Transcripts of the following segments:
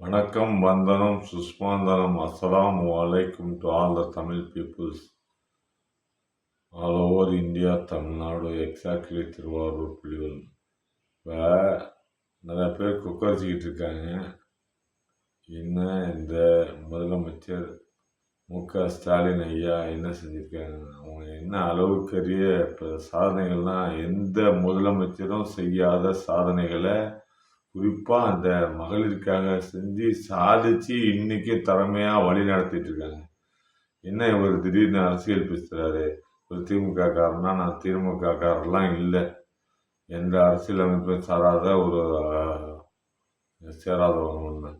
வணக்கம் வந்தனம் சுஷ்மாந்தனம் அஸ்ஸலாம் வலைக்கும் to all the Tamil peoples all over India Tamil Nadu exactly Thiruvarur Pulival இப்போ நிறைய பேர் குக்கரிச்சிக்கிட்டு இருக்காங்க. என்ன இந்த முதலமைச்சர் மு க ஸ்டாலின் ஐயா என்ன செஞ்சுருக்காங்க அவங்க என்ன அளவுக்கரிய இப்போ சாதனைகள்லாம் எந்த முதலமைச்சரும் செய்யாத சாதனைகளை குறிப்பாக அந்த மகளிருக்காக செஞ்சு சாதிச்சு இன்றைக்கி திறமையாக வழி நடத்திட்டு இருக்காங்க. என்ன இவர் திடீர்னு அரசியல் பேசுகிறாரு ஒரு திமுக காரனா? நான் திமுக காரெல்லாம் இல்லை. எந்த அரசியல் அமைப்பையும் சாராத ஒரு சேராதவங்க ஒன்று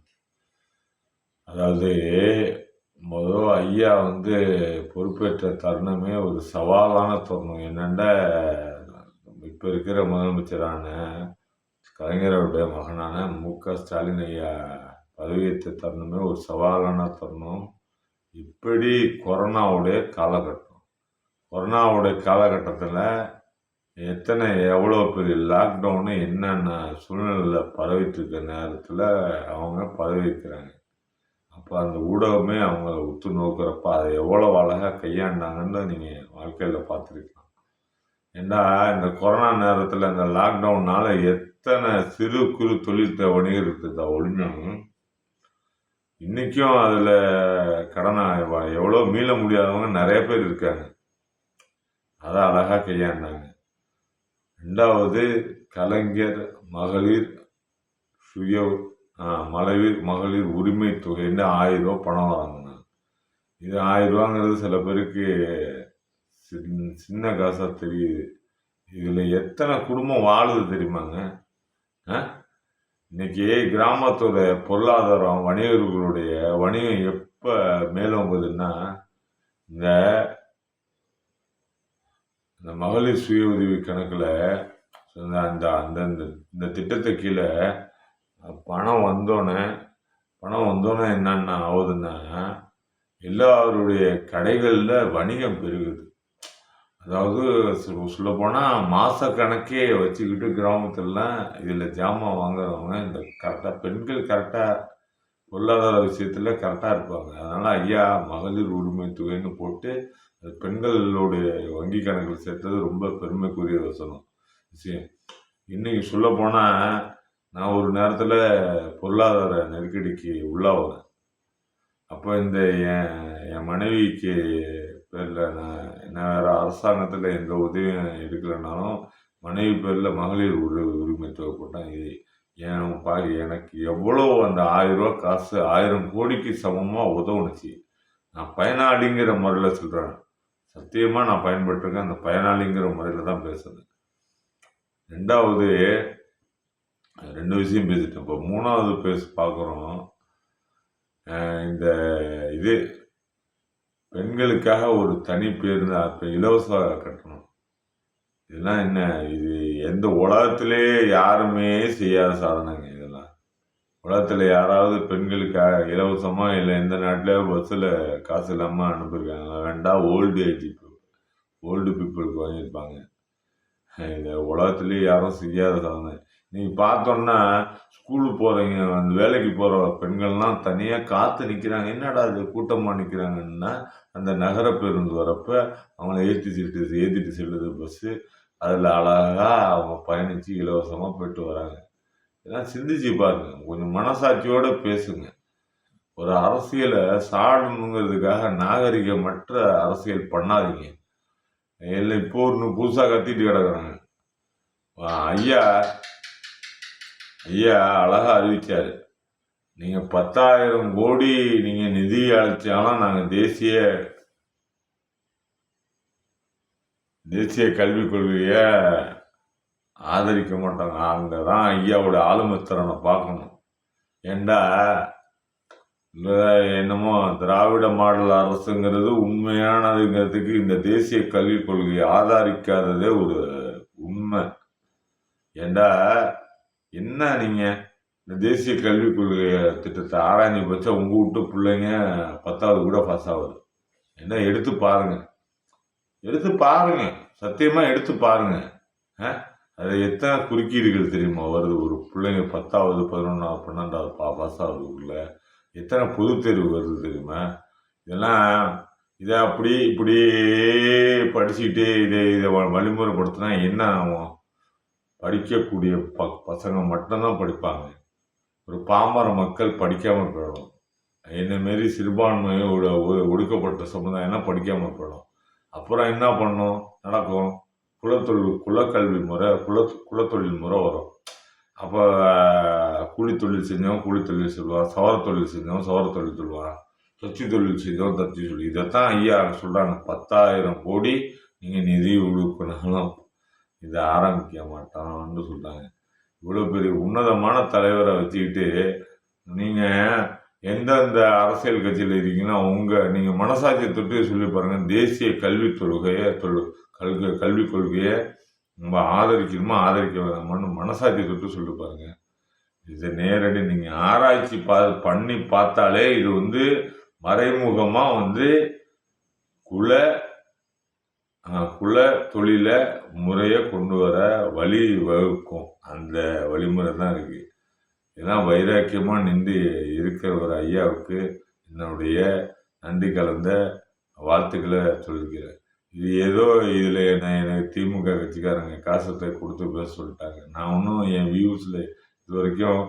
அதாவது முதல் ஐயா வந்து பொறுப்பேற்ற தருணமே ஒரு சவாலான தருணம். என்னென்ன இப்போ இருக்கிற முதலமைச்சரான கலைஞருடைய மகனான மு. க. ஸ்டாலின் ஐயா பதவியேற்ற தருணமே ஒரு சவாலான தருணம். இப்படி கொரோனாவுடைய காலகட்டம். கொரோனாவுடைய காலகட்டத்தில் எத்தனை எவ்வளோ பெரிய லாக்டவுனு என்னென்ன சூழ்நிலையில் பரவிட்டு இருக்க நேரத்தில் அவங்க பதவிக்கிறாங்க அப்போ அந்த ஊடகமே அவங்கள உத்து நோக்கிறப்ப அதை எவ்வளோ அழகாக கையாண்டாங்கன்னு நீங்கள் வாழ்க்கையில் பார்த்துருக்கலாம். ஏன்னா இந்த கொரோனா நேரத்தில் இந்த லாக்டவுனால் எத்தனை சிறு குறு தொழில் வணிகர் இருக்குது. ஒழிஞ்சாங்க இன்றைக்கும் அதில் கடனை எவ்வளோ மீள முடியாதவங்க நிறைய பேர் இருக்காங்க. அதை அழகாக கையாண்டாங்க. ரெண்டாவது கலைஞர் மகளிர் சுய மலைவீர் மகளிர் மகளிர் உரிமை தொகைன்னு ஆயிரம் ரூபா பணம் வாங்கினாங்க. இது ஆயிரம் ரூபாங்கிறது சில பேருக்கு சின்ன சின்ன காசாக தெரியுது. இதில் எத்தனை குடும்பம் வாழுது தெரியுமாங்க? இன்னைக்கு கிராமத்தோட பொருளாதாரம் வணிகர்களுடைய வணிகம் எப்போ மேலோங்குதுன்னா இந்த இந்த மகளிர் சுய உதவி கணக்கில் அந்த அந்த இந்த- திட்டத்தை கீழே பணம் வந்தோடனே பணம் வந்தோடனே என்னென்ன ஆகுதுன்னா எல்லாருடைய கடைகளில் வணிகம் பெருகுது. அதாவது சொல்ல போனால் மாத கணக்கே வச்சுக்கிட்டு கிராமத்துலலாம் இதில் ஜாமான் வாங்குறவங்க இந்த கரெக்டாக பெண்கள் கரெக்டாக பொருளாதார விஷயத்தில் கரெக்டாக இருப்பாங்க. அதனால் ஐயா மகளிர் உரிமை தொகைன்னு போட்டு அது பெண்களுடைய வங்கி கணக்கில் சேர்த்தது ரொம்ப பெருமைக்குரிய வசனம் விஷயம். இன்றைக்கி சொல்ல போனால் நான் ஒரு நேரத்தில் பொருளாதார நெருக்கடிக்கு உள்ளாகிறேன் அப்போ இந்த என் என் மனைவிக்கு பேரில் நான் நான் வேறு அரசாங்கத்தில் எந்த உதவியும் எடுக்கலைனாலும் மனைவி பேரில் மகளிர் உரி உரிமை தொகை போட்டேன் இது. என் பா எனக்கு எவ்வளோ அந்த ஆயிரம் காசு ஆயிரம் கோடிக்கு சமமாக உதவுனுச்சு. நான் பயனாளிங்கிற முறையில் சொல்கிறேன் சத்தியமாக நான் பயன்பட்டிருக்கேன். அந்த பயனாளிங்கிற முறையில் தான் பேசுகிறேன் ரெண்டாவது ரெண்டு விஷயம் பேசிட்டேன். இப்போ மூணாவது பேச பார்க்குறோம் இந்த இது பெண்களுக்காக ஒரு தனி பேருந்து அப்போ இலவச கட்டணம். இதெல்லாம் என்ன? இது எந்த உலகத்திலே யாருமே செய்யாத சாதனைங்க இதெல்லாம். உலகத்தில் யாராவது பெண்களுக்காக இலவசமாக இல்லை எந்த நாட்டில் பஸ்ஸில் காசு இல்லாமல் அனுப்பியிருக்காங்க வேண்டாம் ஓல்டு ஏஜ் ஓல்டு பீப்புளுக்கு வாங்கியிருப்பாங்க. இந்த உலகத்துலேயே யாரும் செய்யாத சாதனை. நீங்கள் பார்த்தோன்னா ஸ்கூலுக்கு போகிறீங்க அந்த வேலைக்கு போகிற பெண்கள்லாம் தனியாக காத்து நிற்கிறாங்க என்னடா இது கூட்டமாக நிற்கிறாங்கன்னா அந்த நகர பேருந்து வரப்போ அவங்கள ஏற்றி செல்லுது ஏற்றிட்டு செல்லுது பஸ்ஸு அதில் அழகாக அவங்க பயணித்து இலவசமாக போயிட்டு வராங்க. இதெல்லாம் சிந்திச்சு பாருங்க. கொஞ்சம் மனசாட்சியோடு பேசுங்க. ஒரு அரசியலை சாடணுங்கிறதுக்காக நாகரிகமற்ற அரசியல் பண்ணாதீங்க. இல்லை இப்போ ஒன்று புதுசாக கத்திட்டு கிடக்குறாங்க. ஐயா ஐயா அழகாக அறிவிச்சாரு. நீங்கள் பத்தாயிரம் கோடி நீங்கள் நிதி அழைச்சாலும் நாங்கள் தேசிய தேசிய கல்விக் கொள்கையை ஆதரிக்க மாட்டாங்க. அங்கே தான் ஐயாவோட ஆளுமைத்திறனை பார்க்கணும். ஏண்டா? என்னமோ திராவிட மாடல் அரசுங்கிறது உண்மையானதுங்கிறதுக்கு இந்த தேசிய கல்விக் கொள்கையை ஆதரிக்காததே ஒரு உண்மை. ஏண்டா? என்ன நீங்கள் இந்த தேசிய கல்விக் கொள்கை திட்டத்தை ஆராய்ச்சி பட்சம் உங்கள் வீட்டு பிள்ளைங்க பத்தாவது கூட பாஸ் ஆகுது என்ன எடுத்து பாருங்கள் எடுத்து பாருங்க. சத்தியமா எடுத்து பாருங்க. அது எத்தனை குறுக்கீடுகள் தெரியுமா வருது? ஒரு பிள்ளைங்க பத்தாவது பதினொன்றாவது பன்னெண்டாவது பா பாஸ் ஆகுதுக்குள்ள எத்தனை பொது தேர்வு வருது தெரியுமா? இதெல்லாம் இதை அப்படி இப்படியே படிச்சுக்கிட்டே இதை இதை வழிமுறைப்படுத்தினா என்ன ஆகும்? படிக்கக்கூடிய ப பசங்க மட்டும்தான் படிப்பாங்க. ஒரு பாமர மக்கள் படிக்காமல் போயிடும். என்னமாரி மாரி ஒடுக்கப்பட்ட சமுதாயம்னா படிக்காமல் போயிடும். அப்புறம் என்ன பண்ணும்? நடக்கும். குலத்தொழில் குலக்கல்வி முறை குல குலத்தொழில் முறை வரும். அப்போ கூலி தொழில் செஞ்சவன் கூலி தொழில் சொல்லுவான் சவர தொழில் செஞ்சவன் சவர தொழில் சொல்லுவான் தச்சு தொழில் செஞ்சவன் தச்சு சொல்லி இதைத்தான் ஐயா சொல்கிறாங்க பத்தாயிரம் கோடி நீங்கள் நிதி கொடுக்கணும் இதை ஆரம்பிக்க மாட்டான்னு சொல்கிறாங்க இவ்வளோ பெரிய உன்னதமான தலைவரை வச்சுக்கிட்டு நீங்கள் எந்தெந்த அரசியல் கட்சியில் இருக்கீங்கன்னா உங்கள் நீங்கள் மனசாட்சியை தொட்டு சொல்லி பாருங்கள் தேசிய கல்விக் கொள்கையை தொழு கல்வி கல்விக் கொள்கையை நம்ம ஆதரிக்கணுமா ஆதரிக்க வேணாமான்னு மனசாட்சி தொட்டு சொல்லி பாருங்கள் இதை நேரடி நீங்கள் ஆராய்ச்சி பா பண்ணி பார்த்தாலே இது வந்து மறைமுகமாக வந்து குல குல தொழிலை முறையை கொண்டு வர வழி வகுக்கும். அந்த வழிமுறை தான் இருக்குது இதெல்லாம் வைராக்கியமாக நின்று இருக்கிற ஒரு ஐயாவுக்கு என்னுடைய நன்றி கலந்த வாழ்த்துக்களை சொல்லிக்கிறேன். இது ஏதோ இதில் என்னை எனக்கு திமுக கட்சிக்காரங்க காசத்தை கொடுத்து பேச சொல்லிட்டாங்க. நான் ஒன்றும் என் வியூஸில் இது வரைக்கும்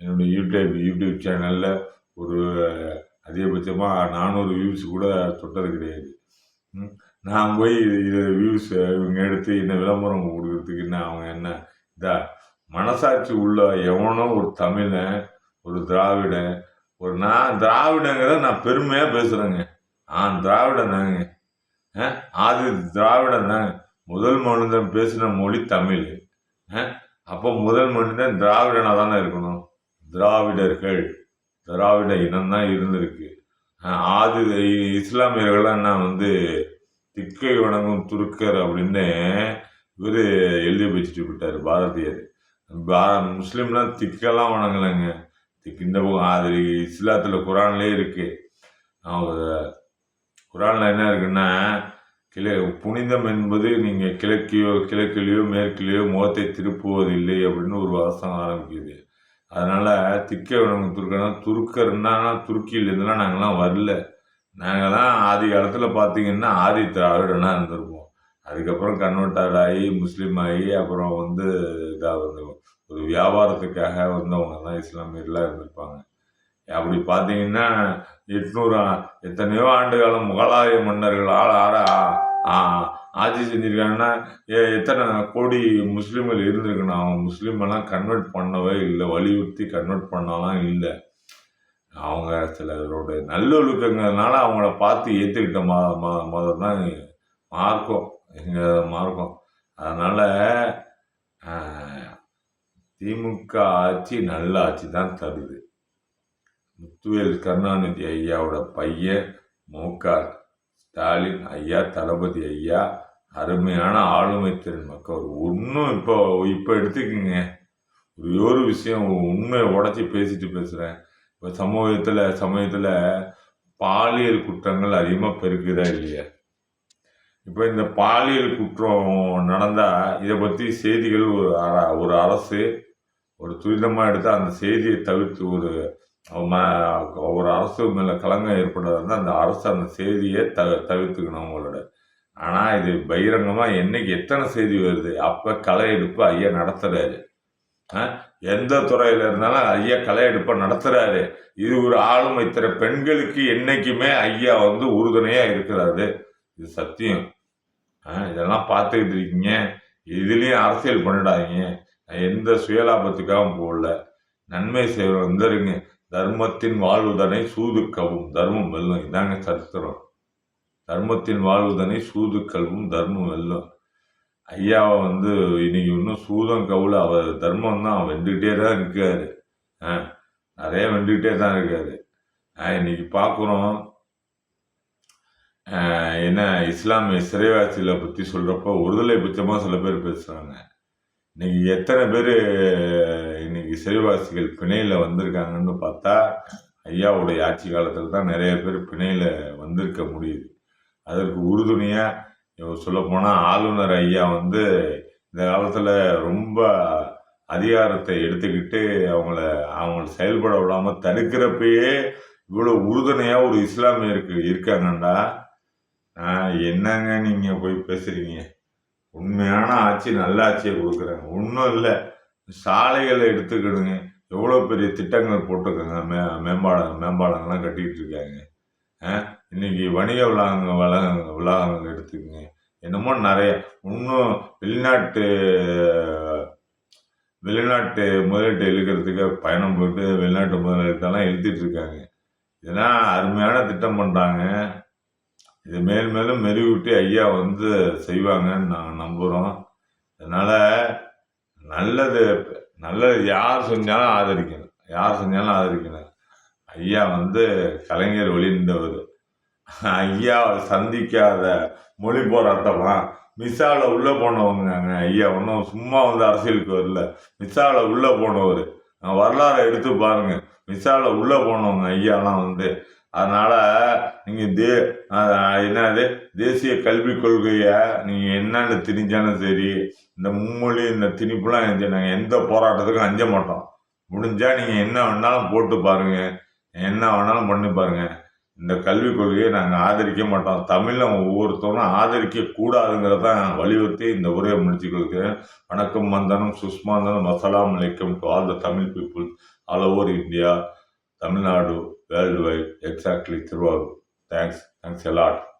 என்னுடைய யூடியூப் யூடியூப் சேனலில் ஒரு அதிகபட்சமாக நானூறு வியூஸ் கூட தொட்டது கிடையாது. நான் போய் இது இது வியூஸ் இவங்க எடுத்து என்ன விளம்பரம் கொடுக்குறதுக்கு என்ன அவங்க என்ன இதா? மனசாட்சி உள்ள எவனோ ஒரு தமிழன் ஒரு திராவிடன் ஒரு நான் திராவிடங்கிறத நான் பெருமையாக பேசுகிறேங்க ஆ திராவிடன் தாங்க. ஆ, ஆதி திராவிடன் தாங்க. முதல் மனிதன் பேசின மொழி தமிழ். ஆ, அப்போ முதல் மனிதன் திராவிடனாக தானே இருக்கணும். திராவிடர்கள் திராவிட இனம் தான் இருந்திருக்கு. ஆ, ஆதி இஸ்லாமியர்கள்லாம் நான் வந்து திக்கை வணங்கும் துருக்கர் அப்படின்னு இவர் எழுதி வச்சுட்டு விட்டார் பாரதியார். முஸ்லீம்லாம் திக்கெல்லாம் வணங்கலைங்க. திக்கு இந்த அது இஸ்லாத்தில் குரான்லேயே இருக்கு. அவங்க குரானில் என்ன இருக்குன்னா கிளை புனிதம் என்பது நீங்கள் கிழக்கையோ கிழக்கிலேயோ மேற்கிலேயோ முகத்தை திருப்புவதில்லை அப்படின்னு ஒரு வாசம் ஆரம்பிக்குது. அதனால் திக்க துருக்கர் என்னென்னா துருக்கியில் துருக்கியிலேருந்துலாம் நாங்கள்லாம் வரல. நாங்கள்லாம் ஆதி காலத்தில் பார்த்தீங்கன்னா ஆதி திராவிடனாக இருந்திருப்போம். அதுக்கப்புறம் கன்வெர்ட் ஆகி முஸ்லீம் ஆகி அப்புறம் வந்து இதாக வந்து ஒரு வியாபாரத்துக்காக வந்தவங்க தான் இஸ்லாமியர்லாம் இருந்திருப்பாங்க. அப்படி பார்த்தீங்கன்னா எட்நூறு எத்தனையோ ஆண்டு காலம் முகலாய மன்னர்கள் ஆள ஆள ஆட்சி செஞ்சிருக்காங்கன்னா எத்தனை கோடி முஸ்லீம்கள் இருந்திருக்கணும் அவங்க முஸ்லீமெல்லாம் கன்வெர்ட் பண்ணவே இல்லை வலியுறுத்தி கன்வெர்ட் பண்ணலாம் இல்லை. அவங்க சிலரோட நல்லொழுக்கங்கிறதுனால அவங்கள பார்த்து ஏற்றுக்கிட்ட மத மதம் தான் மார்க்கம். எங்கள் மார்க்கம் அதனால் திமுக ஆட்சி நல்ல ஆட்சி தான் தருது. முத்துவேல் கருணாநிதி ஐயாவோட பையன் மு. க. ஸ்டாலின் ஐயா தளபதி ஐயா அருமையான ஆளுமை திறன் மக்கள். ஒன்றும் இப்போ இப்போ எடுத்துக்கோங்க. ஒரே ஒரு விஷயம் உண்மையை உடச்சி பேசிட்டு பேசுகிறேன் இப்போ சமூகத்தில் சமயத்தில் பாலியல் குற்றங்கள் அதிகமாக பெருக்குதா இல்லையா? இப்போ இந்த பாலியல் குற்றம் நடந்தால் இதை பற்றி செய்திகள் ஒரு அர- ஒரு அரசு ஒரு துரிதமாக எடுத்து அந்த செய்தியை தவிர்த்து ஒரு ம- ஒரு அரசு மேலே கலங்கம் ஏற்படுறதா அந்த அரசு அந்த செய்தியை த தவிர்த்துக்கணும் அவங்களோட ஆனால் இது பகிரங்கமாக என்னைக்கு எத்தனை செய்தி வருது? அப்போ களை எடுப்பு ஐயா நடத்துகிறாரு எந்த துறையில் இருந்தாலும் ஐயா களை எடுப்பை நடத்துகிறாரு இது ஒரு ஆளுமை திற பெண்களுக்கு என்றைக்குமே ஐயா வந்து உறுதுணையாக இருக்கிறாரு. இது சத்தியம். இதெல்லாம் பார்த்துக்கிட்டு இருக்கீங்க. இதுலேயும் அரசியல் பண்ணிடாதீங்க. எந்த சுயலாபத்துக்காகவும் போடல நன்மை செய்கிற வந்துருங்க. தர்மத்தின் வாழ்வுதனை சூது கவும் தர்மம் வெல்லும். இதாங்க சரித்திரம். தர்மத்தின் வாழ்வுதனை சூது கல்வும் தர்மம் வெல்லும். ஐயாவை வந்து இன்னைக்கு இன்னும் சூதம் கவுல. அவர் தர்மம் தான் வென்றுக்கிட்டே தான் இருக்காரு. ஆ நிறைய வென்றுக்கிட்டே தான் இருக்காரு இன்னைக்கு பார்க்குறோம். என்ன இஸ்லாமிய சிறைவாசிகளை பற்றி சொல்கிறப்போ ஒருதலை பட்சமாக சில பேர் பேசுகிறாங்க இன்னைக்கு எத்தனை பேர் இன்னைக்கு சிறைவாசிகள் பிணையில் வந்திருக்காங்கன்னு பார்த்தா ஐயாவுடைய ஆட்சி காலத்தில் தான் நிறைய பேர் பிணையில் வந்திருக்க முடியுது. அதற்கு உறுதுணையாக சொல்லப்போனால் ஆளுநர் ஐயா வந்து இந்த காலத்தில் ரொம்ப அதிகாரத்தை எடுத்துக்கிட்டு அவங்கள அவங்கள செயல்பட விடாமல் தடுக்கிறப்பயே இவ்வளோ உறுதுணையாக ஒரு இஸ்லாமியருக்கு இருக்காங்கண்டா. என்னங்க நீங்கள் போய் பேசுகிறீங்க உண்மையான ஆட்சி நல்ல ஆட்சியை கொடுக்குறாங்க. ஒன்றும் இல்லை. சாலைகளை எடுத்துக்கிடுங்க. எவ்வளோ பெரிய திட்டங்கள் போட்டிருக்காங்க. மே மேம்பாலம் மேம்பாலங்கள்லாம் கட்டிக்கிட்டு இருக்காங்க. ஆ இன்னைக்கு வணிக வளாகங்கள் வளாகங்கள் வளாகங்கள் எடுத்துக்கங்க. என்னமோ நிறைய. இன்னும் வெளிநாட்டு வெளிநாட்டு முதலீட்டை இழுக்கிறதுக்கு பயணம் போட்டு வெளிநாட்டு முதலீட்டெல்லாம் இழுத்துட்டு இருக்காங்க. இதெல்லாம் அருமையான திட்டம் பண்ணுறாங்க இது மேல் மேலும் மெருகூட்டி ஐயா வந்து செய்வாங்கன்னு நாங்கள் நம்புகிறோம் அதனால் நல்லது நல்லது யார் செஞ்சாலும் ஆதரிக்கணும். யார் செஞ்சாலும் ஆதரிக்கணும். ஐயா வந்து கலைஞர் வெளியிருந்தவர் ஐயா சந்திக்காத மொழி போராட்டமா மிஸ்ஸாவில் உள்ளே போனவங்க ஐயா. ஒன்றும் சும்மா வந்து அரசியலுக்கு வரல. மிஸ்ஸாவில் உள்ளே போனவர். வரலாறை எடுத்து பாருங்கள் மிஸ்ஸாவில் உள்ளே போனவங்க ஐயாலாம் வந்து. அதனால் நீங்கள் தே என்னது? தேசிய கல்விக் கொள்கையை நீங்கள் என்னன்னு திணிச்சாலும் சரி இந்த மும்மொழி இந்த திணிப்புலாம் எந்த- நாங்கள் எந்த போராட்டத்துக்கும் அஞ்ச மாட்டோம். முடிஞ்சால் நீங்கள் என்ன வேணாலும் போட்டு பாருங்க. என்ன வேணாலும் பண்ணி பாருங்க. இந்த கல்விக் கொள்கையை நாங்கள் ஆதரிக்க மாட்டோம். தமிழை ஒவ்வொருத்தரும் ஆதரிக்க கூடாதுங்கிறத வலியுறுத்தி இந்த உரையை முடிச்சுக்கொள்கிறேன் வணக்கம் மந்தனம் சுஷ்மாந்தனம் அஸ்ஸலாமு அலைக்கும். To all the Tamil people all over India Tamil Nadu world wide exactly Thiruvarur. Thanks. Thanks a lot.